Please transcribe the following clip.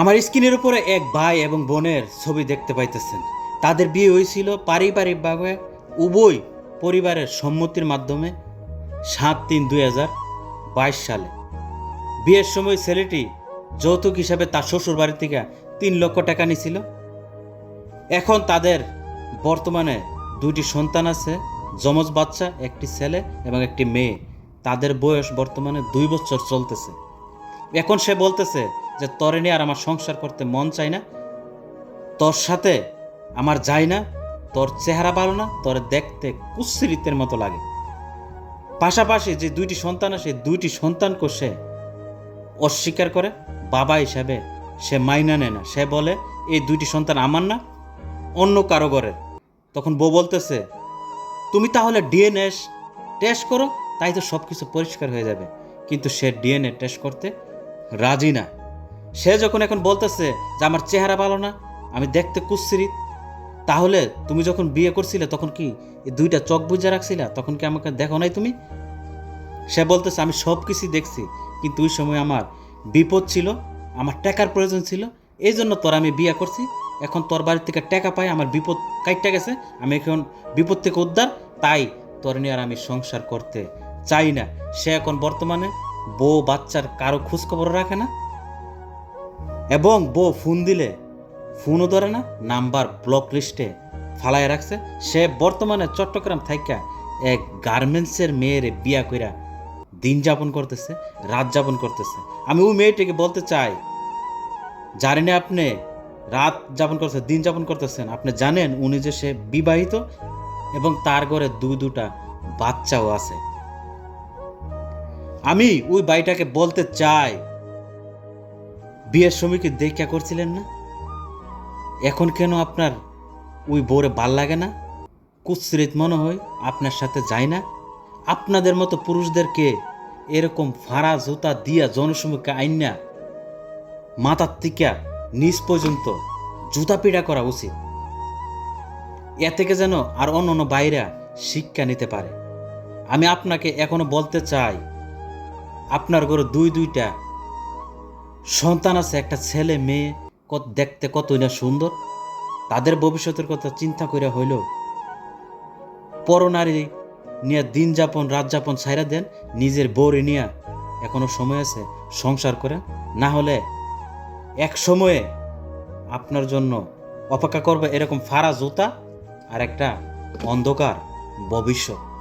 আমার স্ক্রিনের উপরে এক ভাই এবং বোনের ছবি দেখতে পাইতেছেন। তাদের বিয়ে হয়েছিল পারিবারিকভাবে উভয় পরিবারের সম্মতির মাধ্যমে সাত তিন দুই হাজার বাইশ সালে। বিয়ের সময় ছেলেটি যৌতুক হিসাবে তার শ্বশুর বাড়ি থেকে তিন লক্ষ টাকা নিয়েছিল এখন তাদের বর্তমানে দুইটি সন্তান আছে, যমজ বাচ্চা, একটি ছেলে এবং একটি মেয়ে। তাদের বয়স বর্তমানে দুই বছর চলতেছে। এখন সে বলতেছে যে তরে নিয়ে আর আমার সংসার করতে মন চাই না, তোর সাথে আমার যায় না, তোর চেহারা ভালো না, তোর দেখতে কুশ্রিতের মতো লাগে। পাশাপাশি যে দুইটি সন্তান আছে, দুইটি সন্তানকে সে অস্বীকার করে, বাবা হিসাবে সে মাইনা নেয় না। সে বলে, এই দুইটি সন্তান আমার না, অন্য কারও ঘরের। তখন বউ বলতেছে, তুমি তাহলে ডিএনএ টেস্ট করো, তাই তো সব কিছু পরিষ্কার হয়ে যাবে। কিন্তু সে ডিএনএ টেস্ট করতে রাজি না। সে যখন এখন বলতেছে যে আমার চেহারা ভালো না, আমি দেখতে কুচ্ছিরি তাহলে তুমি যখন বিয়ে করছিলে তখন কি এই দুইটা চোখ বুঝে রাখছিলা? তখন কি আমাকে দেখো নাই তুমি? সে বলতেছে, আমি সব কিছুই দেখছি, কিন্তু ওই সময় আমার বিপদ ছিল, আমার টাকার প্রয়োজন ছিল এই জন্য তোর আমি বিয়ে করছি। এখন তোর বাড়ি থেকে টাকা পাই, আমার বিপদ কাইটটা গেছে, আমি এখন বিপদ থেকে উদ্ধার, তাই তোর নিয়ে আর আমি সংসার করতে চাই না। সে এখন বর্তমানে বউ বাচ্চার কারও খোঁজখবর রাখে না এবং বউ ফোন দিলে, ফোনও ধরে না, নাম্বার ব্লক লিস্টে ফালায় রাখছে। সে বর্তমানে চট্টগ্রাম থাইকা এক গার্মেন্টসের মেয়েরে বিয়া কইরা দিন যাপন করতেছে, রাত যাপন করতেছে। আমি ওই মেয়েটিকে বলতে চাই জানি না আপনি, রাত যাপন করতেছেন দিন যাপন করতেছেন। আপনি জানেন উনি যে সে বিবাহিত এবং তার ঘরে দুই দুটা বাচ্চাও আছে। আমি ওই বাড়িটাকে বলতে চাই বিয়ের সময় কি দেখা করছিলেন না? এখন কেন আপনার ওই বোরে ভালো লাগে না? কুৎসিত মনে হয় আপনার সাথে যায় না। আপনাদের মতো পুরুষদেরকে এরকম ফাঁড়া জুতা দিয়া জনসমুখে আইনা মাথার থেকে নিচ পর্যন্ত জুতা পিড়া করা উচিত। এ থেকে যেন আর অন্য অন্য বাইরা শিক্ষা নিতে পারে। আমি আপনাকে এখনও বলতে চাই, আপনার ঘরে দুই দুইটা সন্তান আছে, একটা ছেলে, মেয়ে, কত দেখতে কতই না সুন্দর। তাদের ভবিষ্যতের কথা চিন্তা করে হইল পরনারী নিয়ে দিন যাপন, রাত যাপন ছাইরা দেন, নিজের বউরে নিয়ে এখনও সময় আছে সংসার করে না হলে এক সময়ে আপনার জন্য অপেক্ষা করবে এরকম ফাড়া জুতা আর একটা অন্ধকার ভবিষ্যৎ।